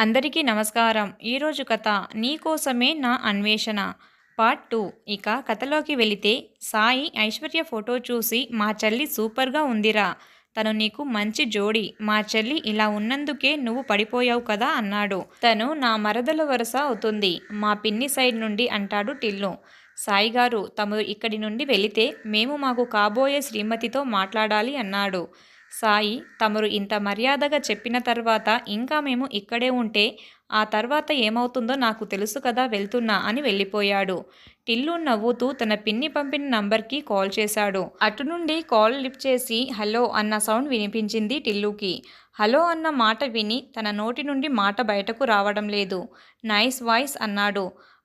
అందరికీ నమస్కారం. ఈరోజు కథ నీకోసమే నా అన్వేషణ. Part two. ఇక కథలోకి వెళితే సాయి ఐశ్వర్య ఫోటో చూసి మా చెల్లి సూపర్గా ఉందిరా. తను నీకు మంచి జోడి. మా చెల్లి ఇలా ఉన్నందుకే నువ్వు పడిపోయావు కదా అన్నాడు. తను నా మరదల వరుస అవుతుంది. మా పిన్ని సైడ్ నుండి అంటాడు టిల్లు. సాయి గారు తమరు ఇక్కడి నుండి వెళితే మేము మాకు కాబోయే శ్రీమతితో మాట్లాడాలి అన్నాడు. సాయి తమరు ఇంత మర్యాదగా చెప్పిన తర్వాత ఇంకా మేము ఇక్కడే ఉంటే ఆ తర్వాత ఏమవుతుందో నాకు తెలుసు కదా వెళ్తున్నా అని వెళ్ళిపోయాడు. టిల్లు నవ్వుతూ తన పిన్ని పంపిన నంబర్కి కాల్ చేశాడు. అటు నుండి కాల్ లిఫ్ట్ చేసి హలో అన్న సౌండ్ వినిపించింది టిల్లుకి. హలో అన్న మాట విని తన నోటి నుండి మాట బయటకు రావడం లేదు. నైస్ వాయిస్ అన్నాడు.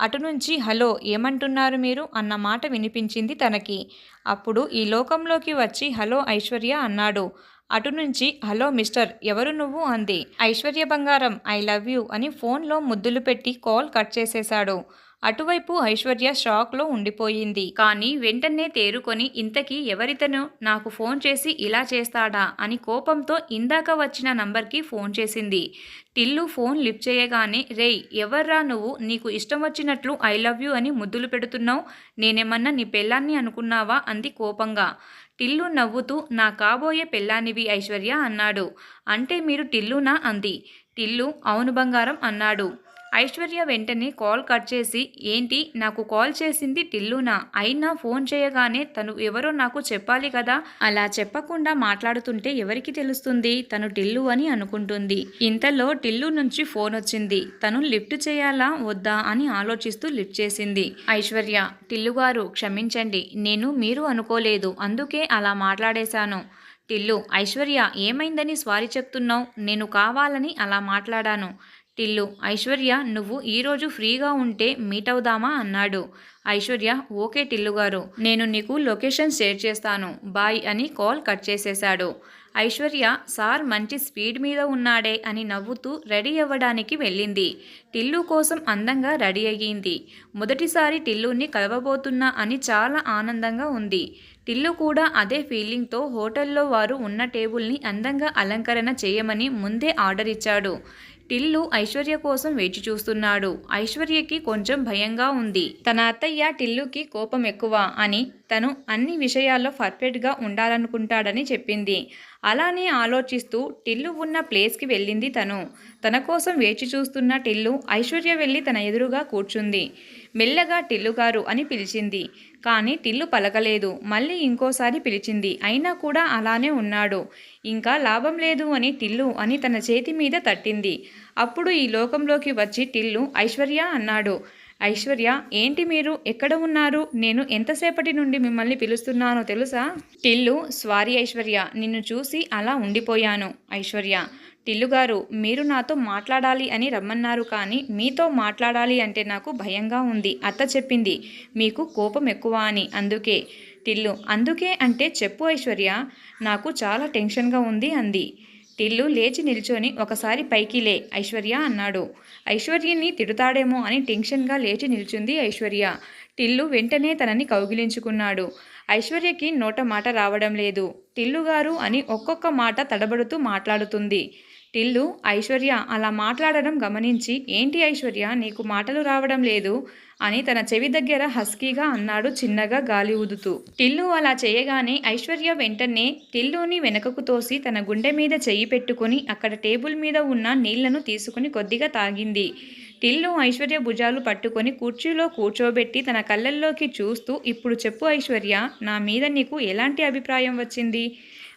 అటు నుంచి హలో ఏమంటున్నారు మీరు? అన్న మాట వినిపించింది తనకి. అప్పుడు ఈ లోకంలోకి వచ్చి హలో ఐశ్వర్య అన్నాడు. అటు నుంచి హలో మిస్టర్ ఎవరు నువ్వు? అంది. ఐశ్వర్య బంగారం ఐ లవ్ యూ అని ఫోన్లో ముద్దులు పెట్టి కాల్ కట్ చేసేశాడు. అటువైపు ఐశ్వర్య షాక్లో ఉండిపోయింది. కానీ వెంటనే తేరుకొని ఇంతకీ ఎవరితను? నాకు ఫోన్ చేసి ఇలా చేస్తాడా? అని కోపంతో ఇందాక వచ్చిన నంబర్కి ఫోన్ చేసింది. టిల్లు ఫోన్ లిఫ్ట్ చేయగానే రేయ్ ఎవర్రా నువ్వు? నీకు ఇష్టం వచ్చినట్లు ఐ లవ్ యూ అని ముద్దులు పెడుతున్నావు. నేనేమన్నా నీ పెళ్ళాన్ని అనుకున్నావా? అంది కోపంగా. టిల్లు నవ్వుతూ నా కాబోయే పెళ్ళానివి ఐశ్వర్య అన్నాడు. అంటే మీరు టిల్లునా? అంది. టిల్లు అవును బంగారం అన్నాడు. ఐశ్వర్య వెంటనే కాల్ కట్ చేసి ఏంటి? నాకు కాల్ చేసింది టిల్లునా? అయినా ఫోన్ చేయగానే తను ఎవరో నాకు చెప్పాలి కదా? అలా చెప్పకుండా మాట్లాడుతుంటే ఎవరికి తెలుస్తుంది? తను టిల్లు అని అనుకుంటుంది. ఇంతలో టిల్లు నుంచి ఫోన్ వచ్చింది. తను లిఫ్ట్ చేయాలా? వద్దా? అని ఆలోచిస్తూ లిఫ్ట్ చేసింది. ఐశ్వర్య టిల్లు గారు క్షమించండి. నేను మీరు అనుకోలేదు. అందుకే అలా మాట్లాడేశాను. టిల్లు ఐశ్వర్య ఏమైందని స్వారీ చెప్తున్నావు? నేను కావాలని అలా మాట్లాడాను. టిల్లు ఐశ్వర్య నువ్వు ఈరోజు ఫ్రీగా ఉంటే మీట్ అవుదామా అన్నాడు. ఐశ్వర్య ఓకే టిల్లు గారు నేను నీకు లొకేషన్ షేర్ చేస్తాను. బాయ్ అని కాల్ కట్ చేసేశాడు. ఐశ్వర్య సార్ మంచి స్పీడ్ మీద ఉన్నాడే అని నవ్వుతూ రెడీ అవ్వడానికి వెళ్ళింది. టిల్లు కోసం అందంగా రెడీ అయ్యింది. మొదటిసారి టిల్లుని కలవబోతున్నా అని చాలా ఆనందంగా ఉంది. టిల్లు కూడా అదే ఫీలింగ్తో హోటల్లో వారు ఉన్న టేబుల్ని అందంగా అలంకరణ చేయమని ముందే ఆర్డర్ ఇచ్చాడు. టిల్లు ఐశ్వర్య కోసం వేచి చూస్తున్నాడు. ఐశ్వర్యకి కొంచెం భయంగా ఉంది. తన అత్తయ్య టిల్లుకి కోపం ఎక్కువ అని తను అన్ని విషయాల్లో పర్ఫెక్ట్గా ఉండాలనుకుంటాడని చెప్పింది. అలానే ఆలోచిస్తూ టిల్లు ఉన్న ప్లేస్కి వెళ్ళింది తను. తన కోసం వేచి చూస్తున్న టిల్లు ఐశ్వర్య వెళ్ళి తన ఎదురుగా కూర్చుంది. మెల్లగా టిల్లు గారు అని పిలిచింది. కానీ టిల్లు పలకలేదు. మళ్ళీ ఇంకోసారి పిలిచింది. అయినా కూడా అలానే ఉన్నాడు. ఇంకా లాభం లేదు అని టిల్లు అని తన చేతి మీద తట్టింది. అప్పుడు ఈ లోకంలోకి వచ్చి టిల్లు ఐశ్వర్య అన్నాడు. ఐశ్వర్య ఏంటి మీరు? ఎక్కడ ఉన్నారు? నేను ఎంతసేపటి నుండి మిమ్మల్ని పిలుస్తున్నానో తెలుసా? టిల్లు స్వారీ ఐశ్వర్య నిన్ను చూసి అలా ఉండిపోయాను. ఐశ్వర్య టిల్లు గారు మీరు నాతో మాట్లాడాలి అని రమ్మన్నారు కానీ మీతో మాట్లాడాలి అంటే నాకు భయంగా ఉంది. అత్త చెప్పింది మీకు కోపం ఎక్కువ అని. అందుకే టిల్లు అందుకే అంటే చెప్పు ఐశ్వర్య నాకు చాలా టెన్షన్గా ఉంది అంది. టిల్లు లేచి నిల్చొని ఒకసారి పైకి లే ఐశ్వర్య అన్నాడు. ఐశ్వర్యని తిడతాడేమో అని టెన్షన్గా లేచి నిల్చుంది ఐశ్వర్య. టిల్లు వెంటనే తనని కౌగిలించుకున్నాడు. ఐశ్వర్యకి నోట మాట రావడం లేదు. టిల్లు గారు అని ఒక్కొక్క మాట తడబడుతూ మాట్లాడుతుంది. టిల్లు ఐశ్వర్య అలా మాట్లాడడం గమనించి ఏంటి ఐశ్వర్య నీకు మాటలు రావడం లేదు అని తన చెవి దగ్గర హస్కీగా అన్నాడు చిన్నగా గాలి ఊదుతూ. టిల్లు అలా చేయగానే ఐశ్వర్య వెంటనే టిల్లుని వెనకకు తోసి తన గుండె మీద చెయ్యి పెట్టుకుని అక్కడ టేబుల్ మీద ఉన్న నీళ్ళను తీసుకుని కొద్దిగా తాగింది. టిల్లు ఐశ్వర్య భుజాలు పట్టుకొని కుర్చీలో కూర్చోబెట్టి తన కళ్ళల్లోకి చూస్తూ ఇప్పుడు చెప్పు ఐశ్వర్య నా మీద నీకు ఎలాంటి అభిప్రాయం వచ్చింది?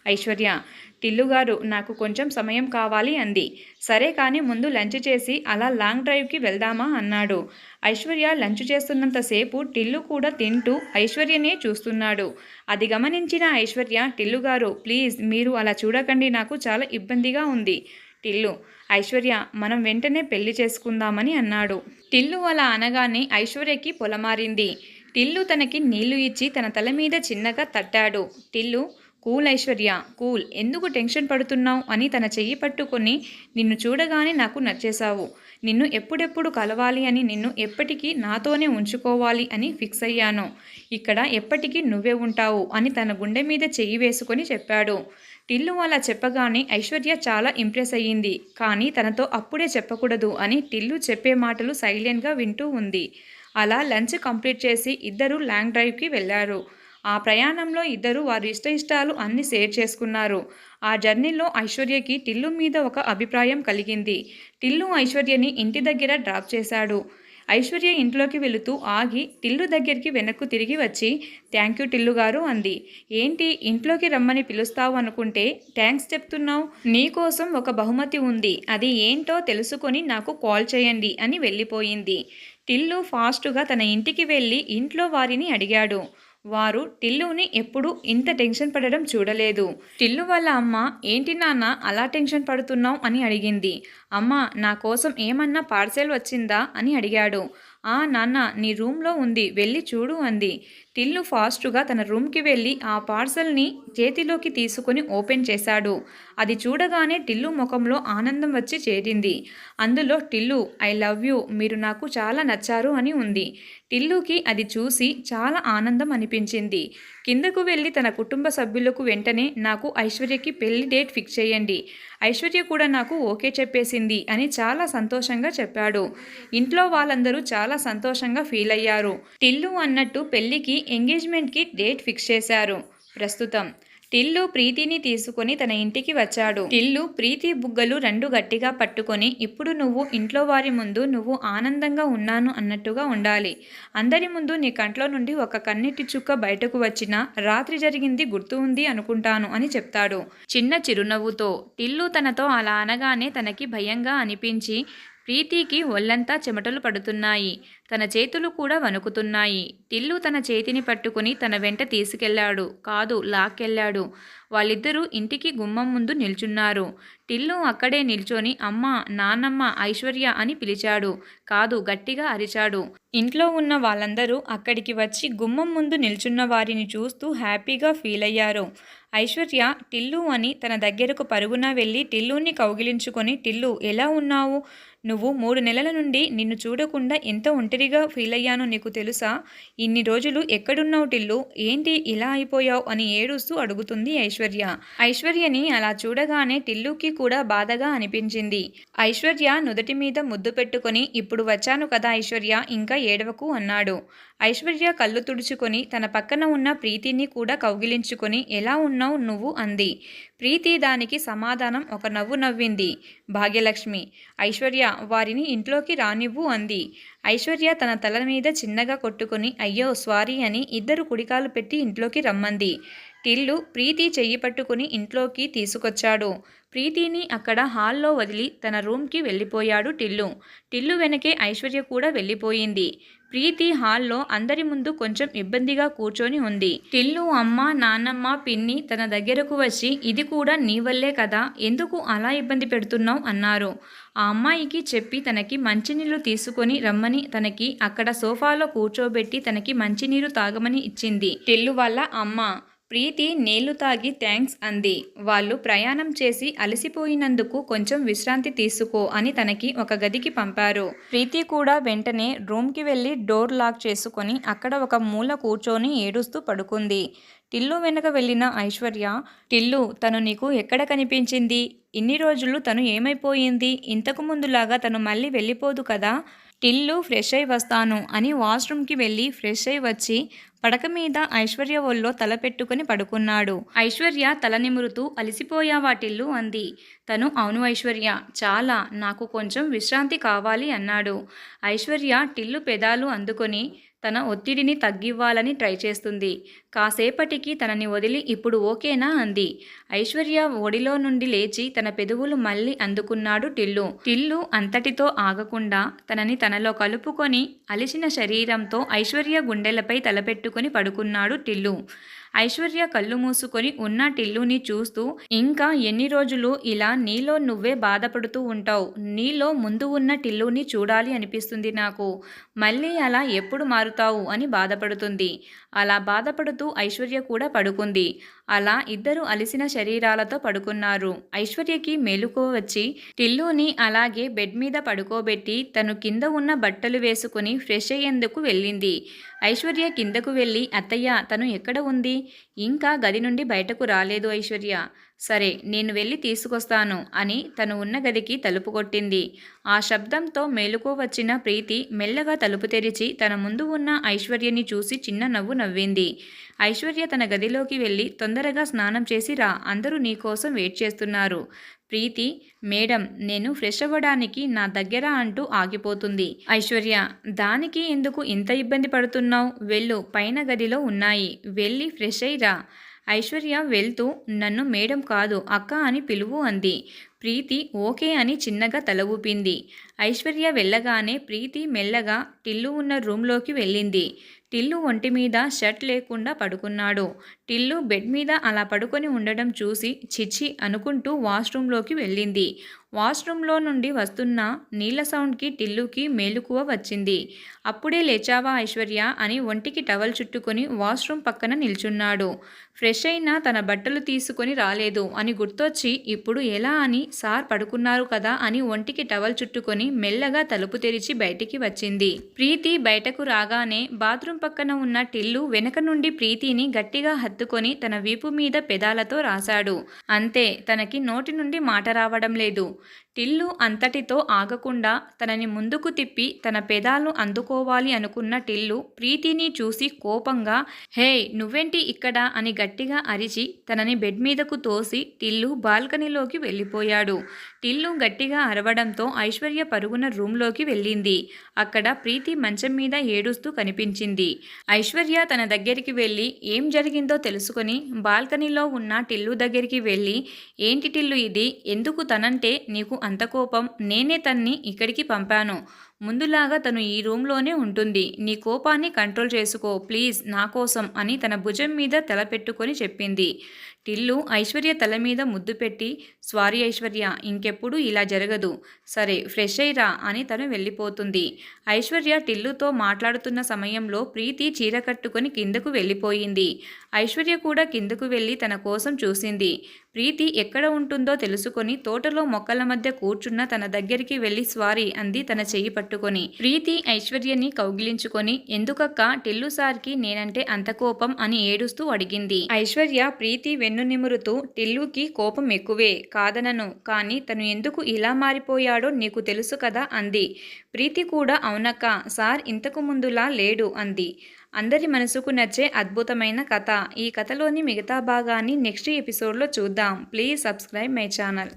ఐశ్వర్య టిల్లుగారు నాకు కొంచెం సమయం కావాలి అంది. సరే కానీ ముందు లంచ్ చేసి అలా లాంగ్ డ్రైవ్కి వెళ్దామా అన్నాడు. ఐశ్వర్య లంచ్ చేస్తున్నంతసేపు టిల్లు కూడా తింటూ ఐశ్వర్యనే చూస్తున్నాడు. అది గమనించిన ఐశ్వర్య టిల్లుగారు ప్లీజ్ మీరు అలా చూడకండి నాకు చాలా ఇబ్బందిగా ఉంది టిల్లు. ఐశ్వర్య మనం వెంటనే పెళ్ళి చేసుకుందామని అన్నాడు. టిల్లు అలా అనగానే ఐశ్వర్యకి పొలమారింది. టిల్లు తనకి నీళ్ళు ఇచ్చి తన తల మీద చిన్నగా తట్టాడు. టిల్లు కూల్ ఐశ్వర్య కూల్ ఎందుకు టెన్షన్ పడుతున్నావు అని తన చెయ్యి పట్టుకొని నిన్ను చూడగానే నాకు నచ్చేశావు. నిన్ను ఎప్పుడెప్పుడు కలవాలి అని నిన్ను ఎప్పటికీ నాతోనే ఉంచుకోవాలి అని ఫిక్స్ అయ్యాను. ఇక్కడ ఎప్పటికీ నువ్వే ఉంటావు అని తన గుండె మీద చెయ్యి వేసుకొని చెప్పాడు. టిల్లు అలా చెప్పగానే ఐశ్వర్య చాలా ఇంప్రెస్ అయ్యింది. కానీ తనతో అప్పుడే చెప్పకూడదు అని టిల్లు చెప్పే మాటలు సైలెంట్గా వింటూ ఉంది. అలా లంచ్ కంప్లీట్ చేసి ఇద్దరు లాంగ్ డ్రైవ్కి వెళ్ళారు. ఆ ప్రయాణంలో ఇద్దరు వారి ఇష్ట ఇష్టాలు అన్ని షేర్ చేసుకున్నారు. ఆ జర్నీలో ఐశ్వర్యకి టిల్లు మీద ఒక అభిప్రాయం కలిగింది. టిల్లు ఐశ్వర్యని ఇంటి దగ్గర డ్రాప్ చేశాడు. ఐశ్వర్య ఇంట్లోకి వెళుతూ ఆగి టిల్లు దగ్గరికి వెనక్కు తిరిగి వచ్చి థ్యాంక్ యూ టిల్లు గారు అంది. ఏంటి ఇంట్లోకి రమ్మని పిలుస్తావు అనుకుంటే థ్యాంక్స్ చెప్తున్నావు? నీకోసం ఒక బహుమతి ఉంది. అది ఏంటో తెలుసుకొని నాకు కాల్ చేయండి అని వెళ్ళిపోయింది. టిల్లు ఫాస్టుగా తన ఇంటికి వెళ్ళి ఇంట్లో వారిని అడిగాడు. వారు టిల్లుని ఎప్పుడూ ఇంత టెన్షన్ పడడం చూడలేదు. టిల్లు వాళ్ళ అమ్మ ఏంటి నాన్న అలా టెన్షన్ పడుతున్నావు? అని అడిగింది. అమ్మ నా కోసం ఏమన్నా పార్సెల్ వచ్చిందా? అని అడిగాడు. ఆ నాన్న నీ రూమ్లో ఉంది వెళ్ళి చూడు అంది. టిల్లు ఫాస్టుగా తన రూమ్కి వెళ్ళి ఆ పార్సల్ని చేతిలోకి తీసుకొని ఓపెన్ చేశాడు. అది చూడగానే టిల్లు ముఖంలో ఆనందం వచ్చి చేరింది. అందులో టిల్లు ఐ లవ్ యూ మీరు నాకు చాలా నచ్చారు అని ఉంది. టిల్లుకి అది చూసి చాలా ఆనందం అనిపించింది. కిందకు వెళ్ళి తన కుటుంబ సభ్యులకు వెంటనే నాకు ఐశ్వర్యకి పెళ్ళి డేట్ ఫిక్స్ చేయండి. ఐశ్వర్య కూడా నాకు ఓకే చెప్పేసింది అని చాలా సంతోషంగా చెప్పాడు. ఇంట్లో వాళ్ళందరూ చాలా సంతోషంగా ఫీల్ అయ్యారు. టిల్లు అన్నట్టు పెళ్ళికి ఎంగేజ్మెంట్కి డేట్ ఫిక్స్ చేశారు. ప్రస్తుతం టిల్లు ప్రీతిని తీసుకొని తన ఇంటికి వచ్చాడు. టిల్లు ప్రీతి బుగ్గలు రెండు గట్టిగా పట్టుకొని ఇప్పుడు నువ్వు ఇంట్లో వారి ముందు నువ్వు ఆనందంగా ఉన్నాను అన్నట్టుగా ఉండాలి. అందరి ముందు నీ కంట్లో నుండి ఒక కన్నీటి చుక్క బయటకు వచ్చిన రాత్రి జరిగింది గుర్తు ఉంది అనుకుంటాను అని చెప్తాడు. చిన్న చిరునవ్వుతో టిల్లు తనతో అలా అనగానే తనకి భయంగా అనిపించి ప్రీతికి ఒళ్ళంతా చెమటలు పడుతున్నాయి. తన చేతులు కూడా వణుకుతున్నాయి. టిల్లు తన చేతిని పట్టుకుని తన వెంట తీసుకెళ్ళాడు. కాదు లాక్కెళ్ళాడు. వాళ్ళిద్దరూ ఇంటికి గుమ్మం ముందు నిల్చున్నారు. టిల్లు అక్కడే నిల్చొని అమ్మ నాన్నమ్మ ఐశ్వర్య అని పిలిచాడు. కాదు గట్టిగా అరిచాడు. ఇంట్లో ఉన్న వాళ్ళందరూ అక్కడికి వచ్చి గుమ్మం ముందు నిల్చున్న వారిని చూస్తూ హ్యాపీగా ఫీల్ అయ్యారు ఐశ్వర్య టిల్లు అని తన దగ్గరకు పరుగున వెళ్ళి టిల్లుని కౌగిలించుకొని టిల్లు ఎలా ఉన్నావు? నువ్వు మూడు నెలల నుండి నిన్ను చూడకుండా ఎంత ఒంటరిగా ఫీల్ అయ్యానో నీకు తెలుసా? ఇన్ని రోజులు ఎక్కడున్నావు టిల్లు? ఏంటి ఇలా అయిపోయావు? అని ఏడుస్తూ అడుగుతుంది ఐశ్వర్య. ఐశ్వర్యని అలా చూడగానే టిల్లుకి కూడా బాధగా అనిపించింది. ఐశ్వర్య నుదటి మీద ముద్దు పెట్టుకొని ఇప్పుడు వచ్చాను కదా ఐశ్వర్య ఇంకా ఏడవకు అన్నాడు. ఐశ్వర్య కళ్ళు తుడుచుకొని తన పక్కన ఉన్న ప్రీతిని కూడా కౌగిలించుకొని ఎలా ఉన్నా ఉన్నావు నువ్వు అంది. ప్రీతి దానికి సమాధానం ఒక నవ్వు నవ్వింది. భాగ్యలక్ష్మి ఐశ్వర్య వారిని ఇంట్లోకి రానివ్వు అంది. ఐశ్వర్య తన తల మీద చిన్నగా కొట్టుకుని అయ్యో స్వారీ అని ఇద్దరు కుడికాలు పెట్టి ఇంట్లోకి రమ్మంది. టిల్లు ప్రీతి చెయ్యి పట్టుకుని ఇంట్లోకి తీసుకొచ్చాడు. ప్రీతిని అక్కడ హాల్లో వదిలి తన రూమ్కి వెళ్ళిపోయాడు టిల్లు. టిల్లు వెనకే ఐశ్వర్య కూడా వెళ్ళిపోయింది. ప్రీతి హాల్లో అందరి ముందు కొంచెం ఇబ్బందిగా కూర్చొని ఉంది. టిల్లు అమ్మ నాన్నమ్మ పిన్ని తన దగ్గరకు వచ్చి ఇది కూడా నీ వల్లే కదా ఎందుకు అలా ఇబ్బంది పెడుతున్నావు? అన్నారు. ఆ అమ్మాయికి చెప్పి తనకి మంచినీళ్ళు తీసుకొని రమ్మని తనకి అక్కడ సోఫాలో కూర్చోబెట్టి తనకి మంచినీరు తాగమని ఇచ్చింది. టిల్లు వాళ్ళ అమ్మ ప్రీతి నీళ్ళు తాగి థ్యాంక్స్ అంది. వాళ్ళు ప్రయాణం చేసి అలసిపోయినందుకు కొంచెం విశ్రాంతి తీసుకో అని తనకి ఒక గదికి పంపారు. ప్రీతి కూడా వెంటనే రూమ్కి వెళ్ళి డోర్ లాక్ చేసుకొని అక్కడ ఒక మూల కూర్చొని ఏడుస్తూ పడుకుంది. టిల్లు వెనక వెళ్ళిన ఐశ్వర్య టిల్లు తను నీకు ఎక్కడ కనిపించింది? ఇన్ని రోజులు తను ఏమైపోయింది? ఇంతకు ముందులాగా తను మళ్ళీ వెళ్ళిపోదు కదా? టిల్లు ఫ్రెష్ అయి వస్తాను అని వాష్రూమ్కి వెళ్ళి ఫ్రెష్ అయి వచ్చి పడక మీద ఐశ్వర్య ఒళ్ళో తల పెట్టుకుని పడుకున్నాడు. ఐశ్వర్య తల నిమురుతూ అలిసిపోయావా టిల్లు అంది. తను అవును ఐశ్వర్య చాలా నాకు కొంచెం విశ్రాంతి కావాలి అన్నాడు. ఐశ్వర్య టిల్లు పెదాలు అందుకొని తన ఒత్తిడిని తగ్గివ్వాలని ట్రై చేస్తుంది. కాసేపటికి తనని వదిలి ఇప్పుడు ఓకేనా అంది. ఐశ్వర్య ఒడిలో నుండి లేచి తన పెదవులు మళ్ళీ అందుకున్నాడు టిల్లు. టిల్లు అంతటితో ఆగకుండా తనని తనలో కలుపుకొని అలిసిన శరీరంతో ఐశ్వర్య గుండెలపై తలపెట్టుకుని పడుకున్నాడు టిల్లు. ఐశ్వర్య కళ్ళు మూసుకొని ఉన్న టిల్లుని చూస్తూ ఇంకా ఎన్ని రోజులు ఇలా నీలో నువ్వే బాధపడుతూ ఉంటావు? నీలో ముందు ఉన్న టిల్లుని చూడాలి అనిపిస్తుంది నాకు. మళ్ళీ అలా ఎప్పుడు మారుతావు? అని బాధపడుతుంది. అలా బాధపడుతూ ఐశ్వర్య కూడా పడుకుంది. అలా ఇద్దరు అలిసిన శరీరాలతో పడుకున్నారు. ఐశ్వర్యకి మేలుకో వచ్చి టిల్లుని అలాగే బెడ్ మీద పడుకోబెట్టి తను కింద ఉన్న బట్టలు వేసుకుని ఫ్రెష్ అయ్యేందుకు వెళ్ళింది. ఐశ్వర్య కిందకు వెళ్ళి అత్తయ్య తను ఎక్కడ ఉంది? ఇంకా గది నుండి బయటకు రాలేదు ఐశ్వర్య. సరే నేను వెళ్ళి తీసుకొస్తాను అని తను ఉన్న గదికి తలుపు కొట్టింది. ఆ శబ్దంతో మేలుకో వచ్చిన ప్రీతి మెల్లగా తలుపు తెరిచి తన ముందు ఉన్న ఐశ్వర్యని చూసి చిన్న నవ్వు నవ్వింది. ఐశ్వర్య తన గదిలోకి వెళ్ళి తొందరగా స్నానం చేసి రా అందరూ నీకోసం వెయిట్ చేస్తున్నారు. ప్రీతి మేడం నేను ఫ్రెష్ అవ్వడానికి నా దగ్గర అంటూ ఆగిపోతుంది. ఐశ్వర్య దానికి ఎందుకు ఇంత ఇబ్బంది పడుతున్నావు? వెళ్ళు పైన గదిలో ఉన్నాయి. వెళ్ళి ఫ్రెష్ అయ్యిరా ఐశ్వర్య వెళ్తూ నన్ను మేడం కాదు అక్క అని పిలువు అంది. ప్రీతి ఓకే అని చిన్నగా తల ఊపింది. ఐశ్వర్య వెళ్ళగానే ప్రీతి మెల్లగా టిల్లు ఉన్న రూమ్లోకి వెళ్ళింది. టిల్లు ఒంటి మీద షర్ట్ లేకుండా పడుకున్నాడు. టిల్లు బెడ్ మీద అలా పడుకొని ఉండడం చూసి చిచ్చి అనుకుంటూ వాష్రూమ్లోకి వెళ్ళింది. వాష్రూమ్లో నుండి వస్తున్న నీళ్ళ సౌండ్కి టిల్లుకి మేలుకువ వచ్చింది. అప్పుడే లేచావా ఐశ్వర్య అని ఒంటికి టవల్ చుట్టుకొని వాష్రూమ్ పక్కన నిల్చున్నాడు. ఫ్రెష్ అయినా తన బట్టలు తీసుకొని రాలేదు అని గుర్తొచ్చి ఇప్పుడు ఎలా అని? సార్ పడుకున్నారు కదా అని ఒంటికి టవల్ చుట్టుకొని మెల్లగా తలుపు తెరిచి బయటికి వచ్చింది. ప్రీతి బయటకు రాగానే బాత్రూమ్ పక్కన ఉన్న టిల్లు వెనక నుండి ప్రీతిని గట్టిగా హత్తుకొని తన వీపు మీద పెదాలతో రాశాడు. అంతే తనకి నోటి నుండి మాట రావడం లేదు. టిల్లు అంతటితో ఆగకుండా తనని ముందుకు తిప్పి తన పెదాలను అందుకోవాలి అనుకున్న టిల్లు ప్రీతిని చూసి కోపంగా హే నువ్వేంటి ఇక్కడ? అని గట్టిగా అరిచి తనని బెడ్ మీదకు తోసి టిల్లు బాల్కనీలోకి వెళ్ళిపోయాడు. టిల్లు గట్టిగా అరవడంతో ఐశ్వర్య పరుగున రూమ్లోకి వెళ్ళింది. అక్కడ ప్రీతి మంచం మీద ఏడుస్తూ కనిపించింది. ఐశ్వర్య తన దగ్గరికి వెళ్ళి ఏం జరిగిందో తెలుసుకొని బాల్కనీలో ఉన్న టిల్లు దగ్గరికి వెళ్ళి ఏంటి టిల్లు ఇది? ఎందుకు తనంటే నీకు అంత కోపం? నేనే తన్ని ఇక్కడికి పంపాను. ముందులాగా తను ఈ రూమ్లోనే ఉంటుంది. నీ కోపాన్ని కంట్రోల్ చేసుకో ప్లీజ్ నా కోసం అని తన భుజం మీద తలపెట్టుకొని చెప్పింది. టిల్లు ఐశ్వర్య తల మీద ముద్దు పెట్టి స్వారీ ఐశ్వర్య ఇంకెప్పుడు ఇలా జరగదు. సరే ఫ్రెష్ అయ్యిరా అని తను వెళ్ళిపోతుంది. ఐశ్వర్య టిల్లుతో మాట్లాడుతున్న సమయంలో ప్రీతి చీర కట్టుకొని కిందకు వెళ్ళిపోయింది. ఐశ్వర్య కూడా కిందకు వెళ్ళి తన కోసం చూసింది. ప్రీతి ఎక్కడ ఉంటుందో తెలుసుకొని తోటలో మొక్కల మధ్య కూర్చున్న తన దగ్గరికి వెళ్ళి స్వారీ అంది తన చెయ్యి పట్టుకొని. ప్రీతి ఐశ్వర్యని కౌగిలించుకొని ఎందుకక్క టిల్లు సార్కి నేనంటే అంత కోపం అని ఏడుస్తూ అడిగింది. ఐశ్వర్య ప్రీతి వెన్ను నిమురుతూ టిల్లుకి కోపం ఎక్కువే కాదనను. కానీ తను ఎందుకు ఇలా మారిపోయాడో నీకు తెలుసు కదా అంది. ప్రీతి కూడా అవునక్క సార్ ఇంతకు ముందులా లేడు అంది. అందరి మనసుకు నచ్చే అద్భుతమైన కథ. ఈ కథలోని మిగతా భాగాన్ని నెక్స్ట్ ఎపిసోడ్లో చూద్దాం. Please subscribe my channel.